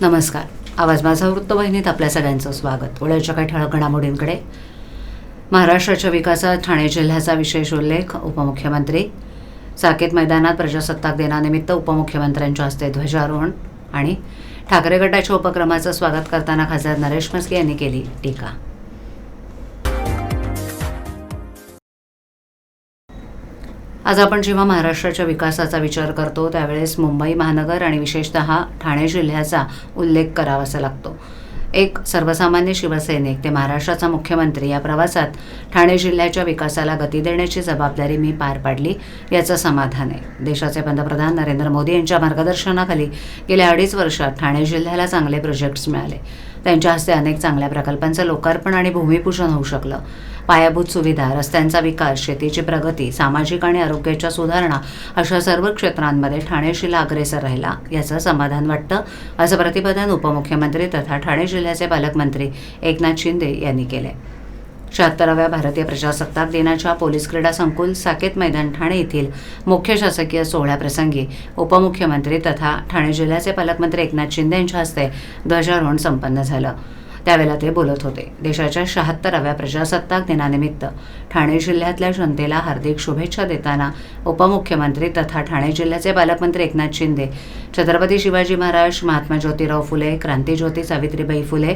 नमस्कार. आवाज माझा वृत्तवाहिनीत आपल्या सगळ्यांचं स्वागत. वेळेच्या काही ठळक घडामोडींकडे. महाराष्ट्राच्या विकासात ठाणे जिल्ह्याचा विशेष उल्लेख उपमुख्यमंत्री. साकेत मैदानात प्रजासत्ताक दिनानिमित्त उपमुख्यमंत्र्यांच्या हस्ते ध्वजारोहण आणि ठाकरे गटाच्या उपक्रमाचं स्वागत करताना खासदार नरेश मस्के यांनी केली टीका. आज आपण जेव्हा महाराष्ट्राच्या विकासाचा विचार करतो त्यावेळेस मुंबई महानगर आणि विशेषतः ठाणे जिल्ह्याचा उल्लेख करावासा लागतो. एक सर्वसामान्य शिवसैनिक ते महाराष्ट्राचा मुख्यमंत्री या प्रवासात ठाणे जिल्ह्याच्या विकासाला गती देण्याची जबाबदारी मी पार पाडली याचं समाधान आहे. देशाचे पंतप्रधान नरेंद्र मोदी यांच्या मार्गदर्शनाखाली गेल्या अडीच वर्षात ठाणे जिल्ह्याला चांगले प्रोजेक्ट्स मिळाले. त्यांच्या हस्ते अनेक चांगल्या प्रकल्पांचं लोकार्पण आणि भूमिपूजन होऊ शकलं. पायाभूत सुविधा रस्त्यांचा विकास शेतीची प्रगती सामाजिक आणि आरोग्याच्या सुधारणा अशा सर्व क्षेत्रांमध्ये ठाणे जिल्हा अग्रेसर राहिला याचं समाधान वाटतं असं प्रतिपादन उपमुख्यमंत्री तथा ठाणे जिल्ह्याचे पालकमंत्री एकनाथ शिंदे यांनी केले शहात्तराव्या भारतीय प्रजासत्ताक दिनाच्या पोलीस क्रीडा संकुल साकेत मैदान ठाणे येथील मुख्य शासकीय सोहळ्याप्रसंगी उपमुख्यमंत्री तथा ठाणे जिल्ह्याचे पालकमंत्री एकनाथ शिंदे यांच्या हस्ते ध्वजारोहण संपन्न झालं. त्यावेळेला ते बोलत होते. देशाच्या शहात्तराव्या प्रजासत्ताक दिनानिमित्त ठाणे जिल्ह्यातल्या जनतेला हार्दिक शुभेच्छा देताना उपमुख्यमंत्री तथा ठाणे जिल्ह्याचे पालकमंत्री एकनाथ शिंदे छत्रपती शिवाजी महाराज महात्मा ज्योतिराव फुले क्रांतीज्योती सावित्रीबाई फुले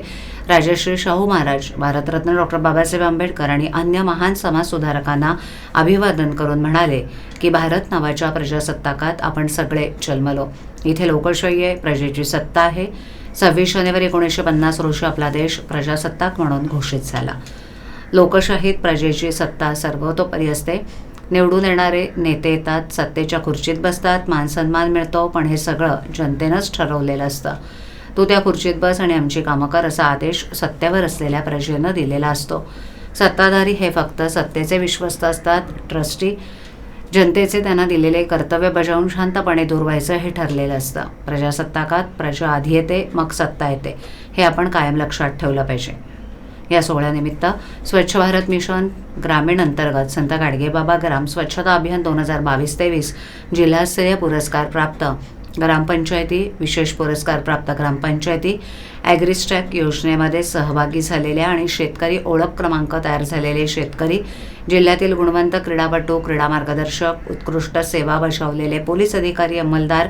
राजश्री शाहू महाराज भारतरत्न डॉक्टर बाबासाहेब आंबेडकर आणि अन्य महान समाजसुधारकांना अभिवादन करून म्हणाले की भारत नावाच्या प्रजासत्ताकात आपण सगळे जन्मलो. इथे लोकशाही आहे प्रजेची सत्ता आहे. सव्वीस जानेवारी एकोणीसशे पन्नास रोजी आपला देश प्रजासत्ताक म्हणून घोषित झाला. लोकशाहीत प्रजेची सत्ता सर्वतोपरी असते. निवडून येणारे नेते येतात सत्तेच्या खुर्चीत बसतात मानसन्मान मिळतो पण हे सगळं जनतेनंच ठरवलेलं असतं. तू त्या खुर्चीत बस आणि आमची कामं कर असा आदेश सत्तेवर असलेल्या प्रजेनं दिलेला असतो. सत्ताधारी हे फक्त सत्तेचे विश्वस्त असतात. ट्रस्टी जनतेचे त्यांना दिलेले कर्तव्य बजावून शांतपणे दूर व्हायचं हे ठरलेलं असतं. प्रजासत्ताकात प्रजा आधी येते मग सत्ता येते. हे आपण कायम लक्षात ठेवलं पाहिजे. या सोहळ्यानिमित्त स्वच्छ भारत मिशन ग्रामीण अंतर्गत संत गाडगेबाबा ग्राम स्वच्छता अभियान दोन हजार बावीस तेवीस जिल्हास्तरीय पुरस्कार प्राप्त ग्रामपंचायती विशेष पुरस्कार प्राप्त ग्रामपंचायती ॲग्रिस्टॅक योजनेमध्ये सहभागी झालेल्या आणि शेतकरी ओळख क्रमांक तयार झालेले शेतकरी जिल्ह्यातील गुणवंत क्रीडापटू क्रीडा मार्गदर्शक उत्कृष्ट सेवा बजावलेले पोलीस अधिकारी अंमलदार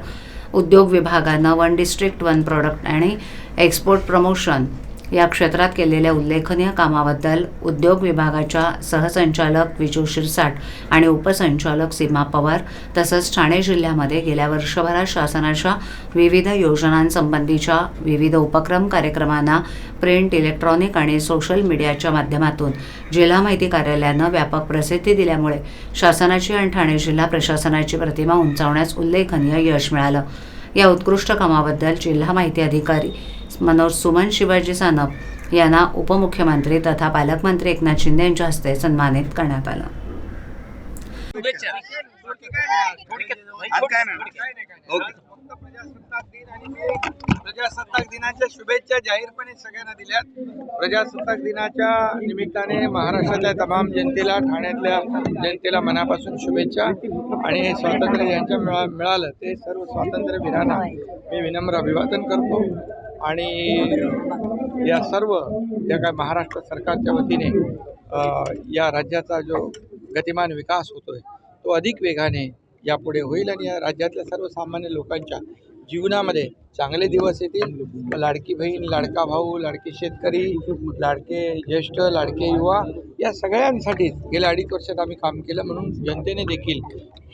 उद्योग विभागानं वन डिस्ट्रिक्ट वन प्रोडक्ट आणि एक्सपोर्ट प्रमोशन या क्षेत्रात केलेल्या उल्लेखनीय कामाबद्दल उद्योग विभागाच्या सहसंचालक विजू शिरसाट आणि उपसंचालक सीमा पवार तसंच ठाणे जिल्ह्यामध्ये गेल्या वर्षभरात शासनाच्या विविध योजनांसंबंधीच्या विविध उपक्रम कार्यक्रमांना प्रिंट इलेक्ट्रॉनिक आणि सोशल मीडियाच्या माध्यमातून जिल्हा माहिती कार्यालयानं व्यापक प्रसिद्धी दिल्यामुळे शासनाची आणि ठाणे जिल्हा प्रशासनाची प्रतिमा उंचावण्यास उल्लेखनीय यश मिळालं. या उत्कृष्ट कामाबद्दल जिल्हा माहिती अधिकारी मनोज सुमन शिवाजी सानप यांना उपमुख्यमंत्री तथा पालकमंत्री एकनाथ शिंदे यांच्या हस्ते सन्मानित करण्यात आलं. शुभेच्छा प्रजासत्ताक प्रजासत्ताक दिनाच्या शुभेच्छा जाहीरपणे सगळ्यांना दिल्यात. प्रजासत्ताक दिनाच्या निमित्ताने महाराष्ट्रातल्या तमाम जनतेला ठाण्यातल्या जनतेला मनापासून शुभेच्छा आणि हे स्वातंत्र्य ज्यांच्या मिळा मिळालं ते सर्व स्वातंत्र्यवीरांना मी विनम्र अभिवादन करतो. आणि या सर्व ज्या काय महाराष्ट्र सरकारच्या वतीने या राज्याचा जो गतिमान विकास होतोय तो अधिक वेगाने यापुढे होईल आणि या राज्यातल्या सर्वसामान्य लोकांच्या जीवनामध्ये चांगले दिवस येतील. लाडकी बहीण लाडका भाऊ लाडके शेतकरी लाडके ज्येष्ठ लाडके युवा या सगळ्यांसाठीच गेल्या अडीच वर्षात आम्ही काम केलं म्हणून जनतेने देखील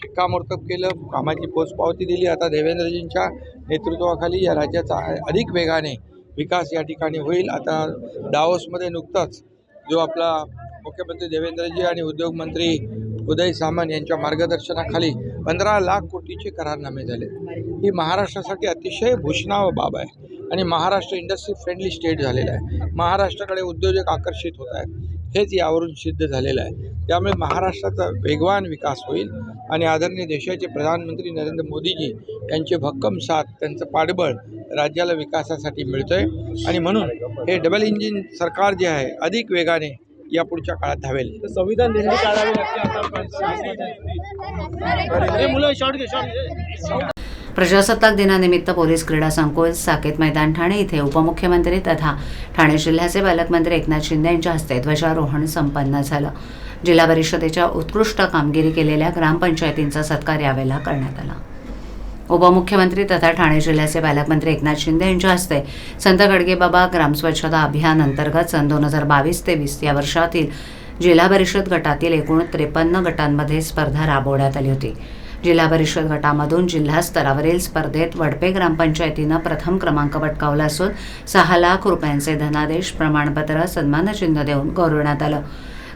शिक्कामोर्तब केलं. कामाची पोचपावती दिली. आता देवेंद्रजींच्या नेतृत्वाखाली या राज्याचा अधिक वेगाने विकास या ठिकाणी होईल. आता डावोसमध्ये नुकताच जो आपला मुख्यमंत्री देवेंद्रजी आणि उद्योगमंत्री उदय सामंत यांच्या मार्गदर्शनाखाली पंधरा लाख कोटीचे करारनामे झाले. ही महाराष्ट्रासाठी अतिशय भूषणाव बाब आहे आणि महाराष्ट्र इंडस्ट्री फ्रेंडली स्टेट झालेला आहे. महाराष्ट्राकडे उद्योजक आकर्षित होत आहेत. हेच यावरून सिद्ध झालेलं आहे. त्यामुळे महाराष्ट्राचा वेगवान विकास होईल आणि आदरणीय देशाचे प्रधानमंत्री नरेंद्र मोदीजी यांचे भक्कम साथ त्यांचं पाठबळ राज्याला विकासासाठी मिळतं आहे आणि म्हणून हे डबल इंजिन सरकार जे आहे अधिक वेगाने या पुढच्या काळात धावेल. संविधान प्रजासत्ताक दिनानिमित्त पोलीस क्रीडा संकुल साकेत मैदान ठाणे इथे उपमुख्यमंत्री तथा ठाणे जिल्ह्याचे पालकमंत्री एकनाथ शिंदे यांच्या हस्ते ध्वजारोहण संपन्न झालं. जिल्हा परिषदेच्या उत्कृष्ट कामगिरी केलेल्या ग्रामपंचायतींचा सत्कार यावेळेला करण्यात आला. उपमुख्यमंत्री तथा ठाणे जिल्ह्याचे पालकमंत्री एकनाथ शिंदे यांच्या हस्ते संत गडगेबाबा ग्राम स्वच्छता अभियान अंतर्गत सन दोन हजार बावीस तेवीस या वर्षातील जिल्हा परिषद गटातील एकूण त्रेपन्न गटांमध्ये स्पर्धा राबवण्यात आली होती. जिल्हा परिषद गटामधून जिल्हा स्तरावरील स्पर्धेत वडपे ग्रामपंचायतीनं प्रथम क्रमांक पटकावला असून सहा लाख रुपयांचे धनादेश प्रमाणपत्र सन्मानचिन्ह देऊन गौरवण्यात आलं.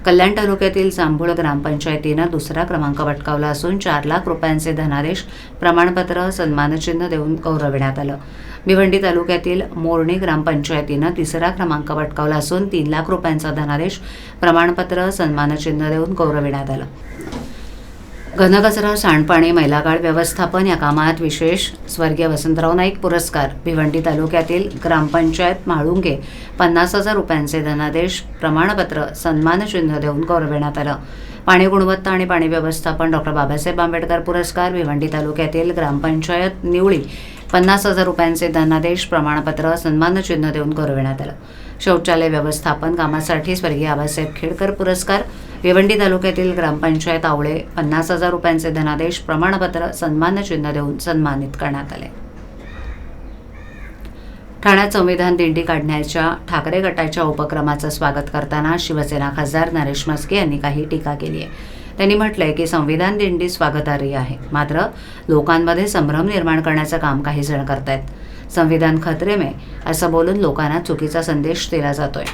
कल्याण तालुक्यातील जांभूळ ग्रामपंचायतीनं दुसरा क्रमांक पटकावला असून चार लाख रुपयांचे धनादेश प्रमाणपत्र सन्मानचिन्ह देऊन गौरविण्यात आलं. भिवंडी तालुक्यातील मोरणी ग्रामपंचायतीनं तिसरा क्रमांक पटकावला असून तीन लाख रुपयांचा धनादेश प्रमाणपत्र सन्मानचिन्ह देऊन गौरविण्यात आलं. घनकचरा सांडपाणी मैलागाड व्यवस्थापन या कामात विशेष स्वर्गीय वसंतराव नाईक पुरस्कार. भिवंडी तालुक्यातील ग्रामपंचायत म्हाळुंगे पन्नास हजार रुपयांचे धनादेश प्रमाणपत्र सन्मानचिन्ह देऊन गौरविण्यात आलं. पाणी गुणवत्ता आणि पाणी व्यवस्थापन डॉक्टर बाबासाहेब आंबेडकर पुरस्कार भिवंडी तालुक्यातील ग्रामपंचायत निवळी पन्नास हजार रुपयांचे धनादेश प्रमाणपत्र सन्मानचिन्ह देऊन गौरविण्यात आलं. शौचालय व्यवस्थापन कामासाठी स्वर्गीय आबासाहेब खेडकर पुरस्कार भिवंडी तालुक्यातील ग्रामपंचायत आवळे पन्नास हजार रुपयांचे धनादेश प्रमाणपत्र सन्मानचिन्ह देऊन सन्मानित करण्यात आले. ठाण्यात संविधान दिंडी काढण्याच्या ठाकरे गटाच्या उपक्रमाचं स्वागत करताना शिवसेना खासदार नरेश म्हस्के यांनी काही टीका केली आहे. त्यांनी म्हटलंय की संविधान दिंडी स्वागतार्ह आहे. मात्र लोकांमध्ये संभ्रम निर्माण करण्याचं काम काही जण करतायत. संविधान खतरे में असं बोलून लोकांना चुकीचा संदेश दिला जातोय.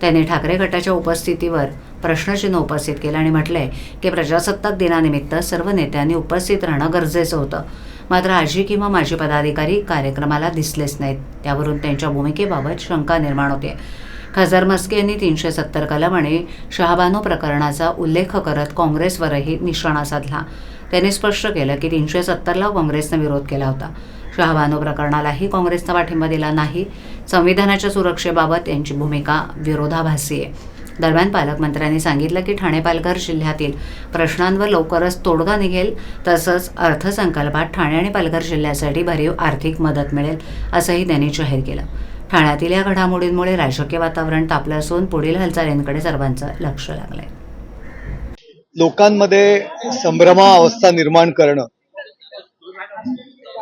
त्यांनी ठाकरे गटाच्या उपस्थितीवर प्रश्नचिन्ह उपस्थित केलं आणि म्हटलंय की प्रजासत्ताक दिनानिमित्त सर्व नेत्यांनी उपस्थित राहणं गरजेचं होतं. मात्र आजी किंवा माजी पदाधिकारी कार्यक्रमाला दिसलेच नाहीत. त्यावरून त्यांच्या भूमिकेबाबत शंका निर्माण होते. खासदार मस्के यांनी तीनशे सत्तर कलम आणि शहाबानो प्रकरणाचा उल्लेख करत काँग्रेसवरही निशाणा साधला. त्यांनी स्पष्ट केलं की तीनशे सत्तरला काँग्रेसनं विरोध केला होता. शहाबानो प्रकरणालाही काँग्रेसचा पाठिंबा दिला नाही. संविधानाच्या सुरक्षेबाबत यांची भूमिका विरोधाभासी आहे. दरम्यान पालकमंत्र्यांनी सांगितलं की ठाणे पालघर जिल्ह्यातील प्रश्नांवर लवकरच तोडगा निघेल तसंच अर्थसंकल्पात ठाणे आणि पालघर जिल्ह्यासाठी भरीव आर्थिक मदत मिळेल असंही त्यांनी जाहीर केलं. ठाण्यातील या घडामोडींमुळे राजकीय वातावरण तापलं असून पुढील हालचालींकडे सर्वांचं लक्ष लागलंय. लोकांमध्ये संभ्रमावस्था निर्माण करणं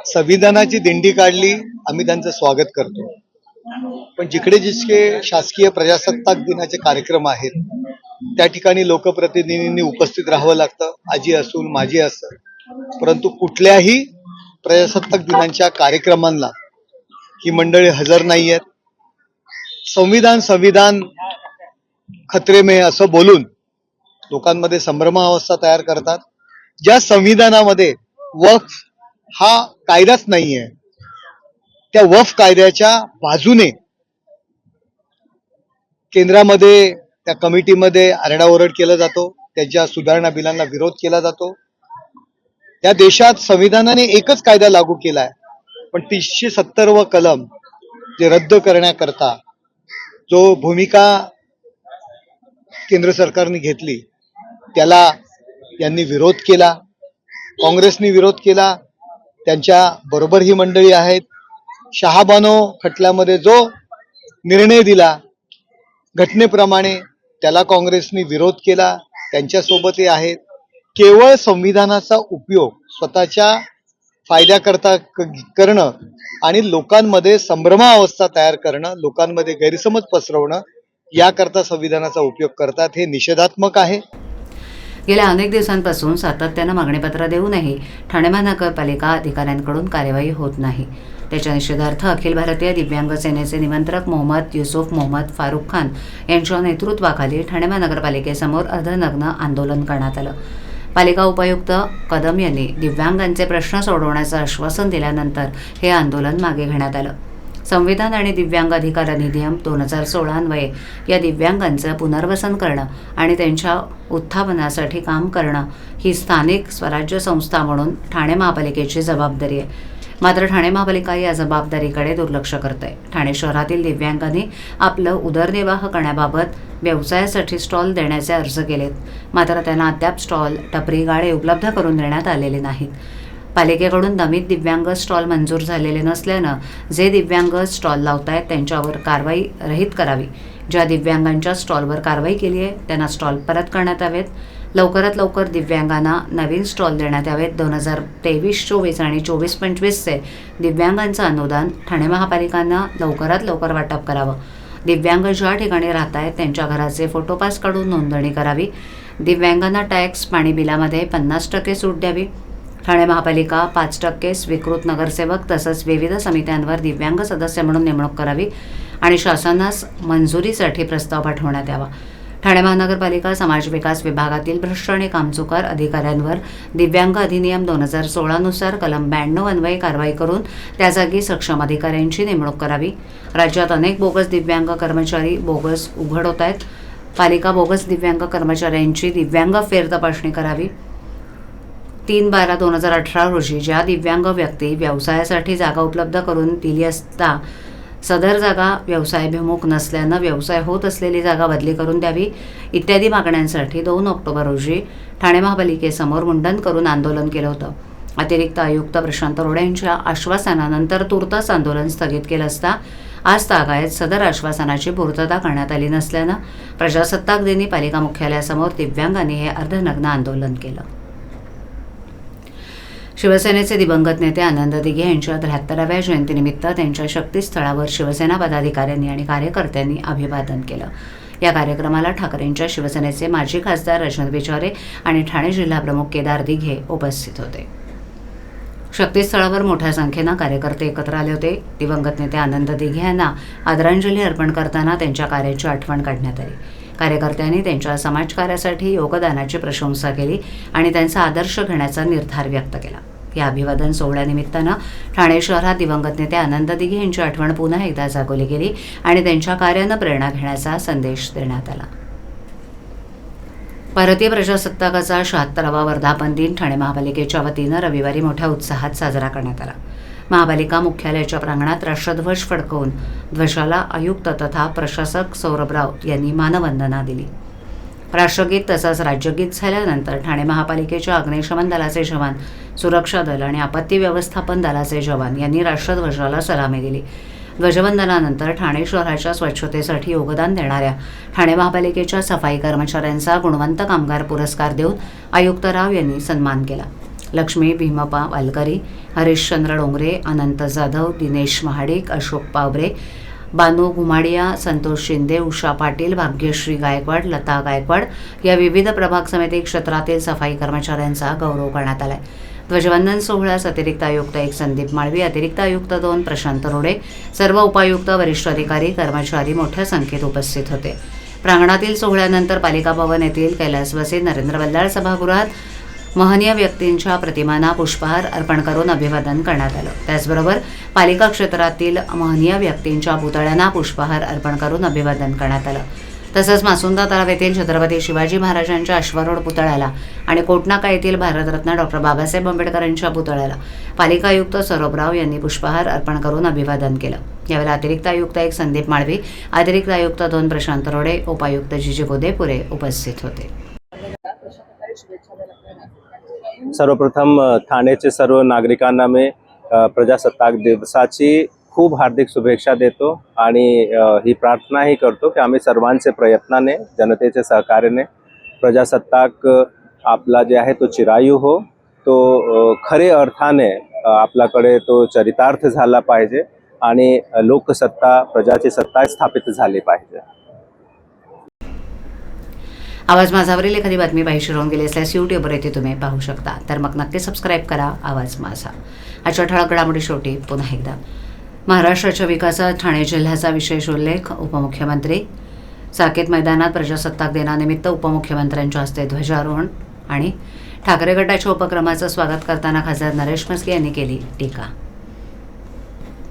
संविधानाची दिंडी काढली आम्ही त्यांचं स्वागत करतो. पण जिकडे जितके शासकीय प्रजासत्ताक दिनाचे कार्यक्रम आहेत त्या ठिकाणी लोकप्रतिनिधींनी उपस्थित राहावं लागतं आजी असून माझी असं. परंतु कुठल्याही प्रजासत्ताक दिनांच्या कार्यक्रमांना ही मंडळी हजर नाही आहेत. संविधान संविधान खतरे मे असं बोलून लोकांमध्ये संभ्रमावस्था तयार करतात. ज्या संविधानामध्ये वक्फ हा कायदाच नाहीये. त्या वफ कायद्याच्या बाजूने केंद्रामध्ये त्या कमिटीमध्ये आरडाओरड केला जातो त्याच्या सुधारणा बिलांना विरोध केला जातो. त्या देशात संविधानाने एकच कायदा लागू केलाय पण तीनशे सत्तर व कलम जे रद्द करण्याकरता जो भूमिका केंद्र सरकारने घेतली त्याला यांनी विरोध केला काँग्रेसने विरोध केला त्यांच्या बरोबर ही मंडळी आहेत. शहाबानो खटल्यामध्ये जो निर्णय दिला घटनेप्रमाणे त्याला काँग्रेसने विरोध केला त्यांच्यासोबतही आहेत. केवळ संविधानाचा उपयोग स्वतःच्या फायद्याकरता क- करणं आणि लोकांमध्ये संभ्रमावस्था तयार करणं लोकांमध्ये गैरसमज पसरवणं याकरता संविधानाचा उपयोग करतात हे निषेधात्मक आहे. गेल्या अनेक दिवसांपासून सातत्यानं मागणीपत्र देऊनही ठाणे महानगरपालिका अधिकाऱ्यांकडून कार्यवाही होत नाही. त्याच्या निषेधार्थ अखिल भारतीय दिव्यांग सेनेचे निमंत्रक मोहम्मद युसुफ मोहम्मद फारुख खान यांच्या नेतृत्वाखाली ठाणे महानगरपालिकेसमोर अर्धनग्न आंदोलन करण्यात आलं. पालिका उपायुक्त कदम यांनी दिव्यांगांचे प्रश्न सोडवण्याचं आश्वासन दिल्यानंतर हे आंदोलन मागे घेण्यात आलं. संविधान आणि दिव्यांग अधिकार अधिनियम दोन हजार सोळान्वये या दिव्यांगांचं पुनर्वसन करणं आणि त्यांच्या उत्थापनासाठी काम करणं ही स्थानिक स्वराज्य संस्था म्हणून ठाणे महापालिकेची जबाबदारी आहे. मात्र ठाणे महापालिका या जबाबदारीकडे दुर्लक्ष करते ठाणे शहरातील दिव्यांगांनी आपलं उदरनिर्वाह करण्याबाबत व्यवसायासाठी स्टॉल देण्याचे अर्ज केलेत. मात्र त्यांना अद्याप स्टॉल टपरी गाळे उपलब्ध करून देण्यात आलेले नाहीत. पालिकेकडून दमित दिव्यांग स्टॉल मंजूर झालेले नसल्यानं जे दिव्यांग स्टॉल लावत आहेत त्यांच्यावर कारवाई रहित करावी. ज्या दिव्यांगांच्या स्टॉलवर कारवाई केली आहे त्यांना स्टॉल परत करण्यात यावेत. लवकरात लवकर दिव्यांगांना नवीन स्टॉल देण्यात यावेत. दोन हजार तेवीस चोवीस आणि चोवीस पंचवीसचे दिव्यांगांचं अनुदान ठाणे महापालिकांना लवकरात लवकर वाटप करावं. दिव्यांग ज्या ठिकाणी राहत आहेत त्यांच्या घराचे फोटोपास काढून नोंदणी करावी. दिव्यांगांना टॅक्स पाणी बिलामध्ये पन्नास टक्के सूट द्यावी. ठाणे महापालिका पाच टक्के स्वीकृत नगरसेवक तसंच विविध समित्यांवर दिव्यांग सदस्य म्हणून नेमणूक करावी आणि शासनास मंजुरीसाठी प्रस्ताव पाठवण्यात यावा. ठाणे महानगरपालिका समाज विकास विभागातील भ्रष्ट आणि कामचुकार अधिकाऱ्यांवर दिव्यांग अधिनियम दोन हजार सोळानुसार कलम ब्याण्णव अन्वये कारवाई करून त्या जागी सक्षम अधिकाऱ्यांची नेमणूक करावी. राज्यात अनेक बोगस दिव्यांग कर्मचारी बोगस उघड होत आहेत. पालिका बोगस दिव्यांग कर्मचाऱ्यांची दिव्यांग फेर तपासणी करावी. तीन बारा दोन हजार अठरा रोजी ज्या दिव्यांग व्यक्ती व्यवसायासाठी जागा उपलब्ध करून दिली असता सदर जागा व्यवसायाभिमुख नसल्यानं व्यवसाय होत असलेली जागा बदली करून द्यावी इत्यादी मागण्यांसाठी दोन ऑक्टोबर रोजी ठाणे महापालिकेसमोर मुंडन करून आंदोलन केलं होतं. अतिरिक्त आयुक्त प्रशांत रोडे यांच्या आश्वासनानंतर तुर्तच आंदोलन स्थगित केलं असता आज तागायत सदर आश्वासनाची पूर्तता करण्यात आली नसल्यानं प्रजासत्ताक दिनी पालिका मुख्यालयासमोर दिव्यांगांनी हे अर्धनग्न आंदोलन केलं. शिवसेनेचे दिवंगत नेते आनंद दिघे यांच्या त्र्याहत्तराव्या जयंतीनिमित्त त्यांच्या शक्तीस्थळावर शिवसेना पदाधिकाऱ्यांनी आणि कार्यकर्त्यांनी अभिवादन केलं. या कार्यक्रमाला ठाकरेंच्या शिवसेनेचे माजी खासदार रजत विचारे आणि ठाणे जिल्हाप्रमुख केदार दिघे उपस्थित होते. शक्तीस्थळावर मोठ्या संख्येनं कार्यकर्ते एकत्र आले होते. दिवंगत नेते आनंद दिघे यांना आदरांजली अर्पण करताना त्यांच्या कार्याची आठवण काढण्यात आली. कार्यकर्त्यांनी त्यांच्या समाजकार्यासाठी योगदानाची प्रशंसा केली आणि त्यांचा आदर्श घेण्याचा निर्धार व्यक्त केला. या अभिवादन सोहळ्यानिमित्तानं ठाणे शहरात दिवंगत नेते आनंद दिघे यांची आठवण पुन्हा एकदा जागवली गेली आणि त्यांच्या कार्यानं प्रेरणा घेण्याचा संदेश देण्यात आला. भारतीय प्रजासत्ताकाचा शहात्तरावा वर्धापन दिन ठाणे महापालिकेच्या वतीनं रविवारी मोठ्या उत्साहात साजरा करण्यात आला. महापालिका मुख्यालयाच्या प्रांगणात राष्ट्रध्वज फडकवून ध्वजाला आयुक्त तथा प्रशासक सौरभ राऊत यांनी मानवंदना दिली. राष्ट्रगीत तसंच राज्यगीत झाल्यानंतर ठाणे महापालिकेच्या अग्निशमन दलाचे जवान सुरक्षा दल आणि आपत्ती व्यवस्थापन दलाचे जवान यांनी राष्ट्रध्वजाला सलामी दिली. ध्वजवंदनानंतर ठाणे शहराच्या स्वच्छतेसाठी योगदान देणाऱ्या ठाणे महापालिकेच्या सफाई कर्मचाऱ्यांचा गुणवंत कामगार पुरस्कार देऊन आयुक्त राव यांनी सन्मान केला. लक्ष्मी भीमप्पा वालकरी हरिश्चंद्र डोंगरे अनंत जाधव दिनेश महाडिक अशोक पावरे बानू घुमाडिया संतोष शिंदे उषा पाटील भाग्यश्री गायकवाड लता गायकवाड या विविध प्रभाग समिती क्षेत्रातील सफाई कर्मचाऱ्यांचा गौरव करण्यात आलाय. ध्वजवंदन सोहळ्यास अतिरिक्त आयुक्त एक संदीप माळवी अतिरिक्त आयुक्त दोन प्रशांत रोडे सर्व उपायुक्त वरिष्ठ अधिकारी कर्मचारी मोठ्या संख्येत उपस्थित होते. प्रांगणातील सोहळ्यानंतर पालिका भवन येथील कैलासवासी नरेंद्र बल्लाळ सभागृहात महनीय व्यक्तींच्या प्रतिमांना पुष्पहार अर्पण करून अभिवादन करण्यात आलं. त्याचबरोबर पालिका क्षेत्रातील महनीय व्यक्तींच्या पुतळ्यांना पुष्पहार अर्पण करून अभिवादन करण्यात आलं. तसंच मासुंदा तलाव येथील छत्रपती शिवाजी महाराजांच्या अश्वरोड पुतळ्याला आणि कोटनाका येथील भारतरत्न डॉक्टर बाबासाहेब आंबेडकरांच्या पुतळ्याला पालिका आयुक्त सौरभराव यांनी पुष्पहार अर्पण करून अभिवादन केलं. यावेळी अतिरिक्त आयुक्त एक संदीप माळवी अतिरिक्त आयुक्त दोन प्रशांत रोडे उपायुक्त जिजी गोदेपुरे उपस्थित होते. सर्वप्रथम ठाण्याचे सर्व नागरिकांना मी प्रजासत्ताक दिवसाची खूप हार्दिक शुभेच्छा देतो आणि ही प्रार्थनाही करतो की आम्ही सर्वांचे प्रयत्नाने जनतेच्या सहकार्याने प्रजासत्ताक आपला जे आहे तो चिरायू हो तो खरे अर्थाने आपल्याकडे तो चरितार्थ झाला पाहिजे आणि लोकसत्ता प्रजाची सत्ता स्थापित झाली पाहिजे. आवाज माझावरील एखादी बातमी पाहिजे राहून गेली असल्यास यूट्यूबवर येथे तुम्ही पाहू शकता. तर मग नक्की सबस्क्राईब करा आवाज माझा. आजच्या ठळक घडामोडी शेवटी पुन्हा एकदा. महाराष्ट्राच्या विकासात ठाणे जिल्ह्याचा विशेष उल्लेख उपमुख्यमंत्री. साकेत मैदानात प्रजासत्ताक दिनानिमित्त उपमुख्यमंत्र्यांच्या हस्ते ध्वजारोहण आणि ठाकरे गटाच्या उपक्रमाचं स्वागत करताना खासदार नरेश म्हस्के यांनी केली टीका.